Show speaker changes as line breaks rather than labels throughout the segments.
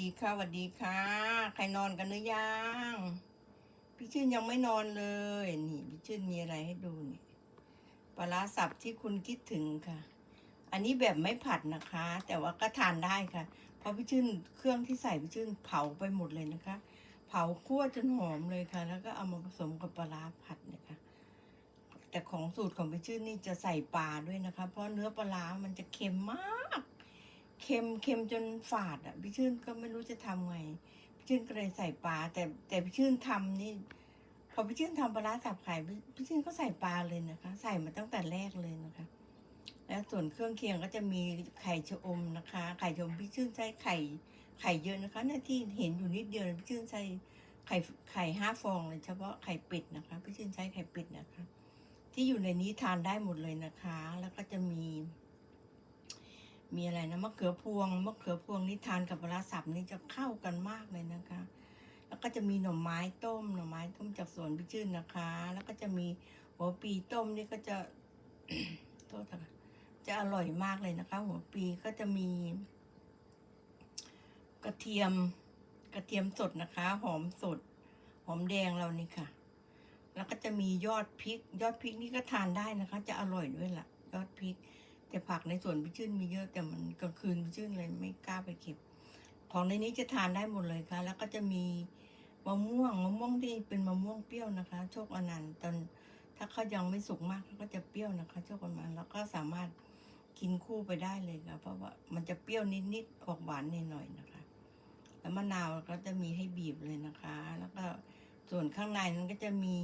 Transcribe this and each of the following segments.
ดีค่ะสวัสดีค่ะ ใครนอนกันหรือยัง พี่ชื่นยังไม่นอนเลย นี่ พี่ชื่นมีอะไรให้ดูนี่ปลาสับที่คุณคิดถึงค่ะ อันนี้แบบไม่ผัดนะคะ แต่ว่าก็ทานได้ค่ะ เพราะพี่ชื่นเครื่องที่ใส่พี่ชื่นเผาไปหมดเลยนะคะ เผาคั่วจนหอมเลยค่ะ แล้วก็เอามาผสมกับปลาผัดเนี่ยค่ะแต่ของสูตรของพี่ชื่นนี่จะใส่ปลาด้วยนะคะ เพราะเนื้อปลามันจะเค็มมาก เค็มเค็มจนฝาดอะพี่ชื่นก็ไม่รู้จะทำไงพี่ชื่นก็เลยใส่ปลาแต่แต่พี่ชื่นทำนี่ พอพี่ชื่นทำปลาสับไข่พี่พี่ชื่นก็ใส่ปลาเลยนะคะ ใส่มาตั้งแต่แรกเลยนะคะ แล้วส่วนเครื่องเคียงก็จะมีไข่ชะอมนะคะ ไข่ชะอมพี่ชื่นใช้ไข่ไข่เยอะนะคะหน้าที่เห็นอยู่นิดเดียวพี่ชื่นใช้ไข่ไข่ห้าฟองเลยเฉพาะไข่เป็ดนะคะพี่ชื่นใช้ไข่เป็ดนะคะ ที่อยู่ในนี้ทานได้หมดเลยนะคะ แล้วก็จะมี มีอะไรนะมะเขือพวงมะเขือพวงนี่ทานกับปลาสับนี่จะเข้ากันมากเลยนะคะ แล้วก็จะมีหน่อไม้ต้มหน่อไม้ต้มจากสวนพิชื่นนะคะ แล้วก็จะมีหัวปีต้มนี่ก็จะโทษค่ะจะอร่อยมากเลยนะคะ หัวปีก็จะมี กระเทียมกระเทียมสดนะคะ หอมสด หอมแดงเรานี่ค่ะ แล้วก็จะมียอดพริก ยอดพริกนี่ก็ทานได้นะคะ จะอร่อยด้วยล่ะ ยอดพริก แต่ผักในสวนพี่ชื่นมีเยอะแต่มันกลางคืนพี่ชื่นเลยไม่กล้าไปเก็บ ของในนี้จะทานได้หมดเลยค่ะ แล้วก็จะมีมะม่วงมะม่วงที่เป็นมะม่วงเปรี้ยวนะคะ โชคอนันต์ตอนถ้าเขายังไม่สุกมากเขาก็จะเปรี้ยวนะคะโชคอนันต์แล้วก็สามารถกินคู่ไปได้เลยค่ะเพราะว่ามันจะเปรี้ยวนิดๆออกหวานนิดหน่อยนะคะ แล้วมะนาวก็จะมีให้บีบเลยนะคะ แล้วก็ส่วนข้างในนั้นก็จะมี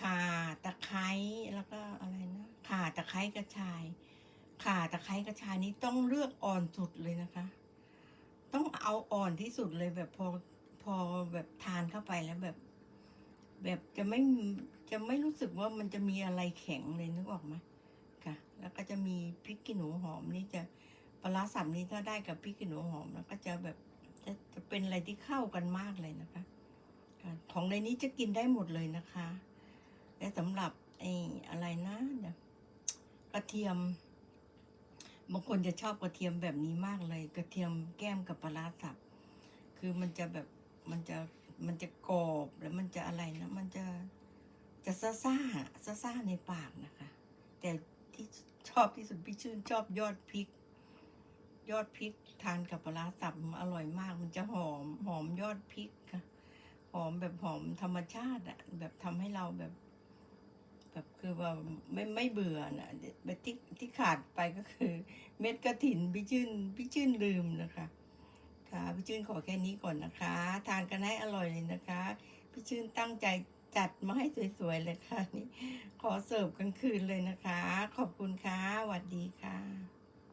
ข่าตะไคร้แล้วก็อะไรนะข่าตะไคร้กระชาย ข่าตะไคร้กระชายนี้ต้องเลือกอ่อนสุดเลยนะคะ ต้องเอาอ่อนที่สุดเลยแบบพอพอแบบทานเข้าไปแล้วแบบ แบบจะไม่จะไม่รู้สึกว่ามันจะมีอะไรแข็งเลยนึกออกไหมค่ะ แล้วก็จะมีพริกขี้หนูหอมนี่จะปลาสับนี้ถ้าได้กับพริกขี้หนูหอมแล้วก็จะแบบจะจะเป็นอะไรที่เข้ากันมากเลยนะคะค่ะของในนี้จะกินได้หมดเลยนะคะ และสำหรับไอ้อะไรนะเดี๋ยว กระเทียม บางคนจะชอบกระเทียมแบบนี้มากเลย กระเทียมแก้มกับปลาสับ คือมันจะแบบมันจะมันจะกรอบแล้วมันจะอะไรนะมันจะจะซ่าซ่าซ่าซ่าในปากนะคะ แต่ที่ชอบที่สุดพี่ชื่นชอบยอดพริก ยอดพริกทานกับปลาสับอร่อยมาก มันจะหอมหอมยอดพริกค่ะหอมแบบหอมธรรมชาติอะแบบทำให้เราแบบ แบบคือว่าไม่ไม่เบื่อนะแบบที่ที่ขาดไปก็คือ เม็ดกระถินพี่ชื่นพี่ชื่นลืมนะคะ ค่ะพี่ชื่นขอแค่นี้ก่อนนะคะ ทานกันให้อร่อยเลยนะคะพี่ชื่นตั้งใจจัดมาให้สวยๆเลยค่ะนี่ขอเสิร์ฟกลางคืนเลยนะคะ ขอบคุณค่ะสวัสดีค่ะ